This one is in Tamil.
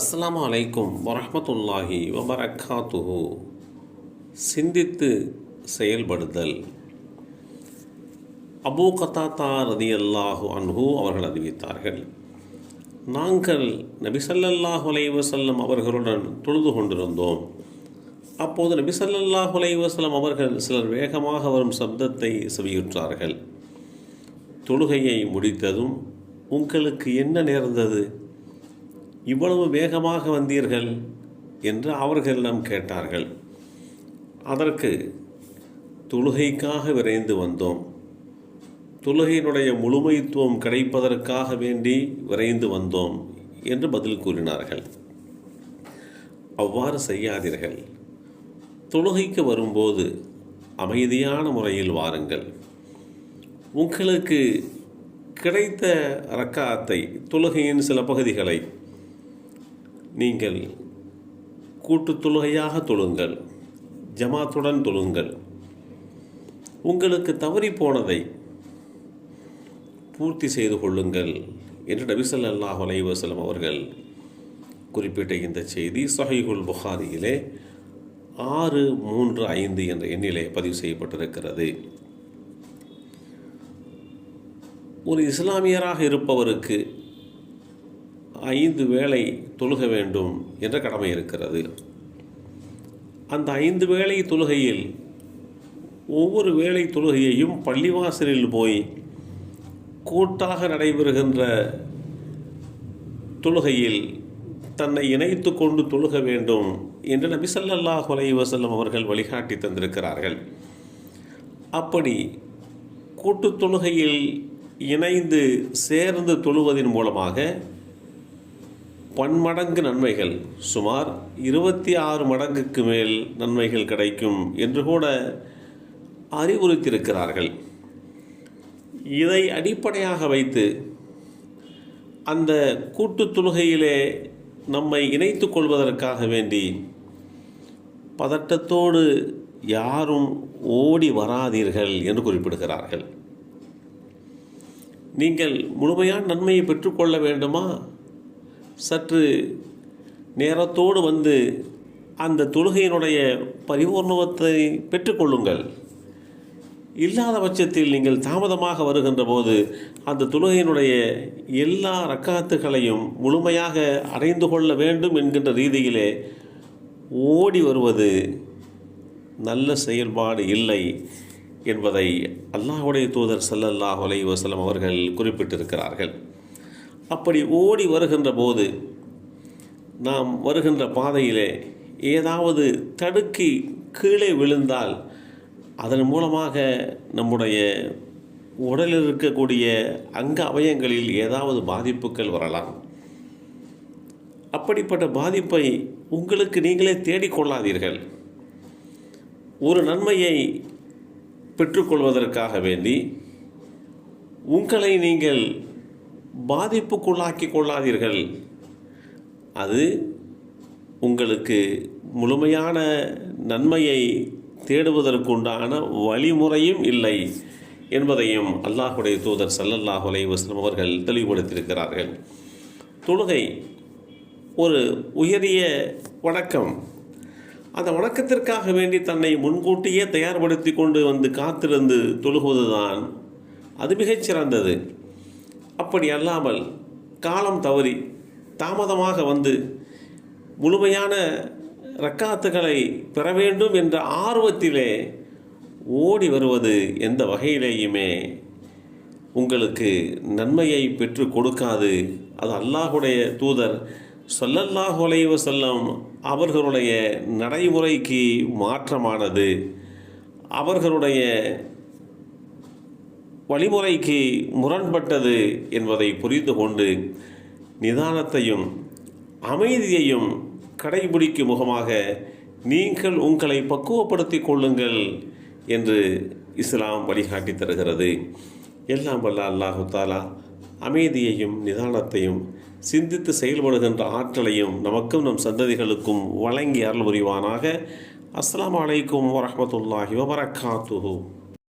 அஸ்லாம் அலைக்கும் வரமத்துல்லாஹி வபரக்காத்துஹு. சிந்தித்து செயல்படுதல். அபூ கத்தாத்தா ரதியல்லாஹு அன்ஹு அவர்கள் அறிவித்தார்கள் நாங்கள் நபிசல்லாஹு அலைவசல்லம் அவர்களுடன் தொழுது கொண்டிருந்தோம். அப்போது நபிசல்லாஹு அலைவசல்லம் அவர்கள் சிலர் வேகமாக வரும் சப்தத்தை செவியுற்றார்கள். தொழுகையை முடித்ததும் உங்களுக்கு என்ன நேர்ந்தது? இவ்வளவு வேகமாக வந்தீர்கள் என்று அவர்களிடம் கேட்டார்கள். அதற்கு தொழுகைக்காக விரைந்து வந்தோம். தொழுகையினுடைய முழுமைத்துவம் கிடைப்பதற்காக வேண்டி விரைந்து வந்தோம் என்று பதில் கூறினார்கள். அவ்வாறு செய்யாதீர்கள். தொழுகைக்கு வரும்போது அமைதியான முறையில் வாருங்கள். உங்களுக்கு கிடைத்த ரக்காத்தை தொழுகையின் சில பகுதிகளை நீங்கள் கூட்டு தொழுகையாக தொழுங்கள் ஜமாத்துடன் தொழுங்கள். உங்களுக்கு தவறி போனதை பூர்த்தி செய்து கொள்ளுங்கள் என்று நபிசல்லாஹ் அலைவசலம் அவர்கள் குறிப்பிட்ட இந்த செய்தி சஹிகுல் புகாரியிலே ஆறு மூன்று ஐந்து என்ற எண்ணிலே பதிவு செய்யப்பட்டிருக்கிறது. ஒரு இஸ்லாமியராக இருப்பவருக்கு ஐந்து வேளை தொழுக வேண்டும் என்ற கடமை இருக்கிறது. அந்த ஐந்து வேளை தொழுகையில் ஒவ்வொரு வேளை தொழுகையையும் பள்ளிவாசலில் போய் கூட்டாக நடைபெறுகின்ற தொழுகையில் தன்னை இணைத்து கொண்டு தொழுக வேண்டும் என்று நபி சல்லாஹ் வலைவசல்லம் அவர்கள் வழிகாட்டி தந்திருக்கிறார்கள். அப்படி கூட்டுத் தொழுகையில் இணைந்து சேர்ந்து தொழுவதன் மூலமாக பன்மடங்கு நன்மைகள். சுமார் இருபத்தி ஆறு மடங்குக்கு மேல் நன்மைகள் கிடைக்கும் என்று கூட அறிவுறுத்தியிருக்கிறார்கள். இதை அடிப்படையாக வைத்து அந்த கூட்டு தொழுகையிலே நம்மை இணைத்து கொள்வதற்காக வேண்டி பதட்டத்தோடு யாரும் ஓடி வராதீர்கள் என்று குறிப்பிடுகிறார்கள். நீங்கள் முழுமையான நன்மையை பெற்றுக்கொள்ள வேண்டுமா? சற்று நேரத்தோடு வந்து அந்த தொழுகையினுடைய பரிபூர்ணவத்தை பெற்றுக்கொள்ளுங்கள். இல்லாத பட்சத்தில் நீங்கள் தாமதமாக வருகின்ற போது அந்த தொழுகையினுடைய எல்லா ரக்காத்துகளையும் முழுமையாக அடைந்து கொள்ள வேண்டும் என்கின்ற ரீதியிலே ஓடி வருவது நல்ல செயல்பாடு இல்லை என்பதை அல்லாஹுடைய தூதர் சல்லல்லாஹ் அலை வசலம் அவர்கள் குறிப்பிட்டிருக்கிறார்கள். அப்படி ஓடி வருகின்ற போது நாம் வருகின்ற பாதையிலே ஏதாவது தடுக்கி கீழே விழுந்தால் அதன் மூலமாக நம்முடைய உடலில் இருக்கக்கூடிய அங்க அவயங்களில் ஏதாவது பாதிப்புகள் வரலாம். அப்படிப்பட்ட பாதிப்பை உங்களுக்கு நீங்களே தேடிக்கொள்ளாதீர்கள் ஒரு நன்மையை பெற்றுக்கொள்வதற்காக வேண்டி உங்களை நீங்கள் பாதிப்புக்குள்ளாக்கி கொள்ளாதீர்கள் அது உங்களுக்கு முழுமையான நன்மையை தேடுவதற்குண்டான வழிமுறையும் இல்லை என்பதையும் அல்லாஹுடைய தூதர் சல்லல்லாஹு அலை வஸ்லம் அவர்கள் தெளிவுபடுத்தியிருக்கிறார்கள். தொழுகை ஒரு உயரிய வணக்கம். அந்த வணக்கத்திற்காக வேண்டி தன்னை முன்கூட்டியே தயார்படுத்தி கொண்டு வந்து காத்திருந்து தொழுகுவதுதான் அது மிகச்சிறந்தது. அப்படி அல்லாமல் காலம் தவறி தாமதமாக வந்து முழுமையான ரக்காத்துகளை பெற வேண்டும் என்ற ஆர்வத்திலே ஓடி வருவது எந்த வகையிலேயுமே உங்களுக்கு நன்மையை பெற்று கொடுக்காது. அது அல்லாஹுடைய தூதர் சொல்லல்லாஹு அலைவ செல்லம் அவர்களுடைய நடைமுறைக்கு மாற்றமானது. அவர்களுடைய வழிமுறைக்கு முரண்பட்டது என்பதை புரிந்து கொண்டு நிதானத்தையும் அமைதியையும் கடைபிடிக்கும் முகமாக நீங்கள் உங்களை பக்குவப்படுத்தி கொள்ளுங்கள் என்று இஸ்லாம் வழிகாட்டி தருகிறது. எல்லாம் வல்ல அல்லாஹு தாலா அமைதியையும் நிதானத்தையும் சிந்தித்து செயல்படுகின்ற ஆற்றலையும் நமக்கும் நம் சந்ததிகளுக்கும் வழங்கி அருள் புரிவானாக. அஸ்லாம் வலைக்கும் வரமத்துல்லாஹி வபரகாத்துஹூ